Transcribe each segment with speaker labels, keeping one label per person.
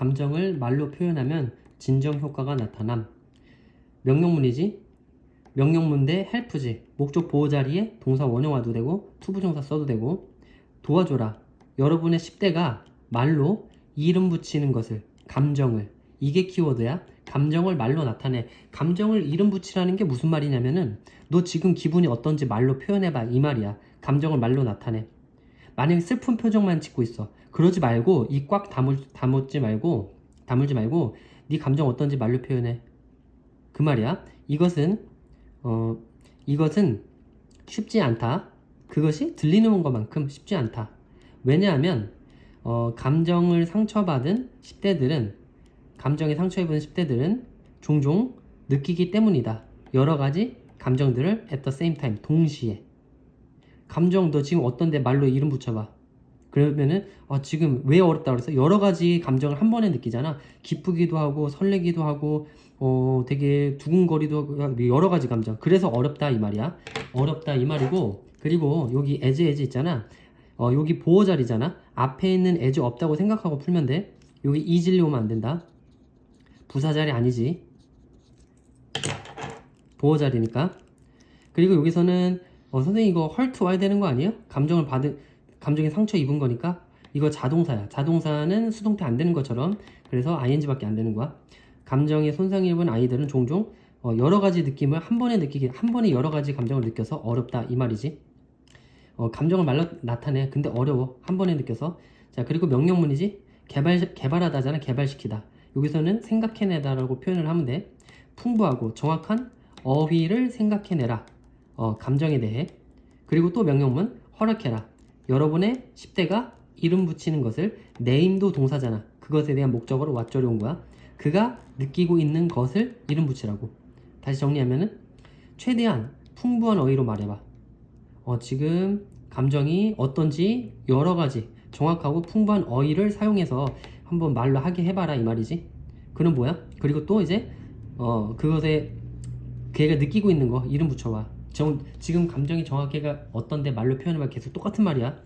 Speaker 1: 감정을 말로 표현하면 진정 효과가 나타남. 명령문이지? 명령문 대 헬프지. 목적 보호 자리에 동사 원형화도 되고 투부정사 써도 되고 도와줘라. 여러분의 10대가 말로 이름 붙이는 것을 감정을 이게 키워드야. 감정을 말로 나타내. 감정을 이름 붙이라는 게 무슨 말이냐면은 너 지금 기분이 어떤지 말로 표현해봐 이 말이야. 감정을 말로 나타내. 만약에 슬픈 표정만 짓고 있어. 그러지 말고 이꽉 다물지 말고 다물지 말고 네 감정 어떤지 말로 표현해. 그 말이야. 이것은 어 이것은 쉽지 않다. 그것이 들리는 것만큼 쉽지 않다. 왜냐하면 어, 감정을 상처받은 10대들은 감정에 상처입은 10대들은 종종 느끼기 때문이다. 여러 가지 감정들을 at the same time 동시에 감정 너 지금 어떤데 말로 이름 붙여봐. 그러면은 어, 지금 왜 어렵다 그래서 여러 가지 감정을 한 번에 느끼잖아. 기쁘기도 하고 설레기도 하고 어 되게 두근거리도 하고 여러 가지 감정. 그래서 어렵다 이 말이야. 어렵다 이 말이고 그리고 여기 에즈 에즈 있잖아. 어 여기 보호 자리잖아. 앞에 있는 에즈 없다고 생각하고 풀면 돼. 여기 이질리 오면 안 된다. 부사 자리 아니지. 보호 자리니까. 그리고 여기서는 어, 선생님 이거 헐트 와야 되는 거 아니에요? 감정을 받은 감정에 상처 입은 거니까 이거 자동사야. 자동사는 수동태 안 되는 것처럼 그래서 ing밖에 안 되는 거야. 감정에 손상을 입은 아이들은 종종 어, 여러 가지 느낌을 한 번에 느끼기 한 번에 여러 가지 감정을 느껴서 어렵다 이 말이지. 어, 감정을 말로 나타내. 근데 어려워. 한 번에 느껴서. 자, 그리고 명령문이지. 개발 개발하다잖아. 개발시키다. 여기서는 생각해내다라고 표현을 하면 돼. 풍부하고 정확한 어휘를 생각해내라. 어, 감정에 대해. 그리고 또 명령문 허락해라. 여러분의 10대가 이름 붙이는 것을 네임도 동사잖아. 그것에 대한 목적어로 왓절이 온 거야. 그가 느끼고 있는 것을 이름 붙이라고. 다시 정리하면은 최대한 풍부한 어휘로 말해봐. 어, 지금 감정이 어떤지 여러 가지 정확하고 풍부한 어휘를 사용해서 한번 말로 하게 해봐라 이 말이지. 그는 뭐야? 그리고 또 이제 어 그것에 걔가 느끼고 있는 거 이름 붙여봐. 정, 지금 감정이 정확히가 어떤데 말로 표현해봐 계속 똑같은 말이야.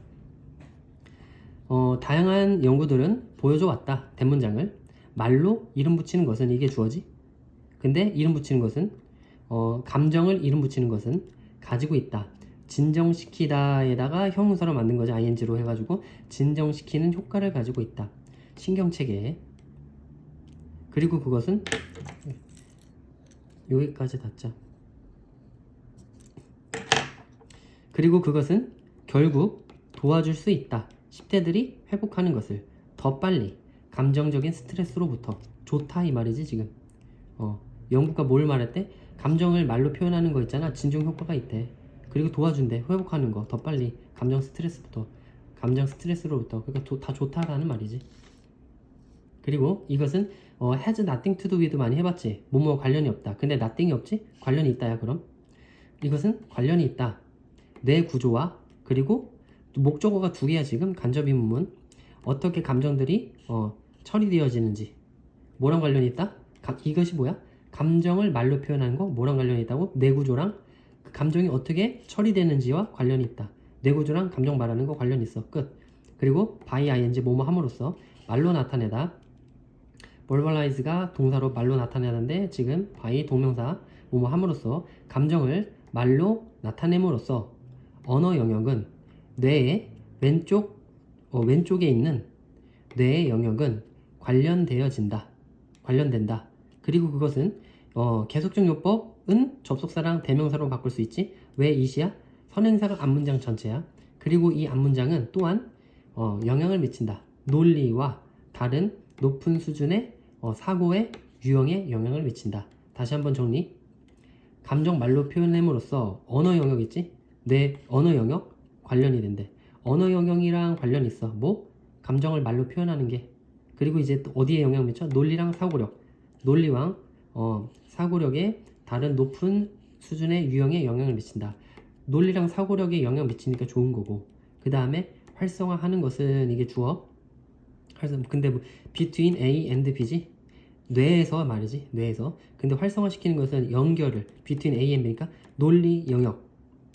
Speaker 1: 어 다양한 연구들은 보여줘 왔다 대문장을 말로 이름 붙이는 것은 이게 주어지. 근데 이름 붙이는 것은 어 감정을 이름 붙이는 것은 가지고 있다. 진정시키다에다가 형용사로 만든 거죠. ing로 해가지고 진정시키는 효과를 가지고 있다. 신경체계에. 그리고 그것은 여기까지 닫자. 그리고 그것은 결국 도와줄 수 있다. 10대들이 회복하는 것을 더 빨리 감정적인 스트레스로부터 좋다 이 말이지 지금. 어, 영국가 뭘 말했대? 감정을 말로 표현하는 거 있잖아. 진정 효과가 있대. 그리고 도와준대. 회복하는 거 더 빨리 감정 스트레스부터 감정 스트레스로부터 그러니까 도- 다 좋다라는 말이지. 그리고 이것은 어, has nothing to do with 많이 해봤지. 뭐뭐 관련이 없다. 근데 nothing이 없지? 관련이 있다야 그럼. 이것은 관련이 있다. 뇌 구조와 그리고 목적어가 두 개야 지금 간접 의문문. 어떻게 감정들이 어, 처리되어지는지 뭐랑 관련이 있다? 가- 이것이 뭐야? 감정을 말로 표현하는 거 뭐랑 관련이 있다고? 뇌 구조랑 그 감정이 어떻게 처리되는지와 관련이 있다. 뇌 구조랑 감정 말하는 거 관련 있어. 끝. 그리고 by ing 뭐뭐 함으로써 말로 나타내다. verbalize가 동사로 말로 나타내는데 지금 by 동명사 뭐뭐 함으로써 감정을 말로 나타냄으로써 언어 영역은 뇌의 왼쪽 어, 왼쪽에 있는 뇌의 영역은 관련되어진다. 관련된다. 그리고 그것은 어, 계속적 요법은 접속사랑 대명사로 바꿀 수 있지. 왜 이시야? 선행사가 앞문장 전체야. 그리고 이 앞문장은 또한 어, 영향을 미친다. 논리와 다른 높은 수준의 어, 사고의 유형에 영향을 미친다. 다시 한번 정리. 감정 말로 표현함으로써 언어 영역 있지? 내 언어 영역 관련이 된대. 언어 영역이랑 관련 있어. 뭐? 감정을 말로 표현하는 게. 그리고 이제 또 어디에 영향 미쳐? 논리랑 사고력. 논리랑 어, 사고력에 다른 높은 수준의 유형에 영향을 미친다. 논리랑 사고력에 영향 미치니까 좋은 거고. 그 다음에 활성화하는 것은 이게 주어. 활성. 근데 뭐 between A and B지? 뇌에서 말이지. 뇌에서. 근데 활성화시키는 것은 연결을 between A and B니까 논리 영역.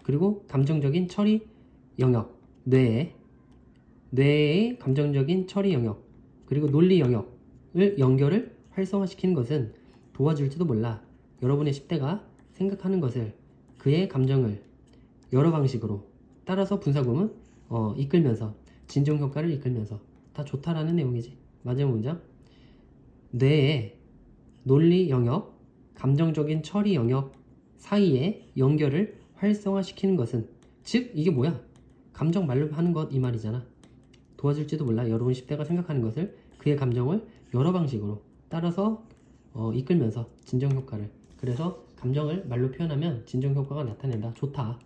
Speaker 1: 그리고 감정적인 처리 영역. 뇌에 뇌의 감정적인 처리 영역. 그리고 논리 영역. 연결을 활성화시키는 것은 도와줄지도 몰라. 여러분의 10대가 생각하는 것을 그의 감정을 여러 방식으로 따라서 분사구문 어, 이끌면서 진정 효과를 이끌면서 다 좋다라는 내용이지. 마지막 문장. 뇌의 논리 영역, 감정적인 처리 영역 사이의 연결을 활성화시키는 것은 즉 이게 뭐야? 감정 말로 하는 것 이 말이잖아. 도와줄지도 몰라 여러분 10대가 생각하는 것을 그의 감정을 여러 방식으로 따라서 어, 이끌면서 진정 효과를 그래서 감정을 말로 표현하면 진정 효과가 나타낸다. 좋다.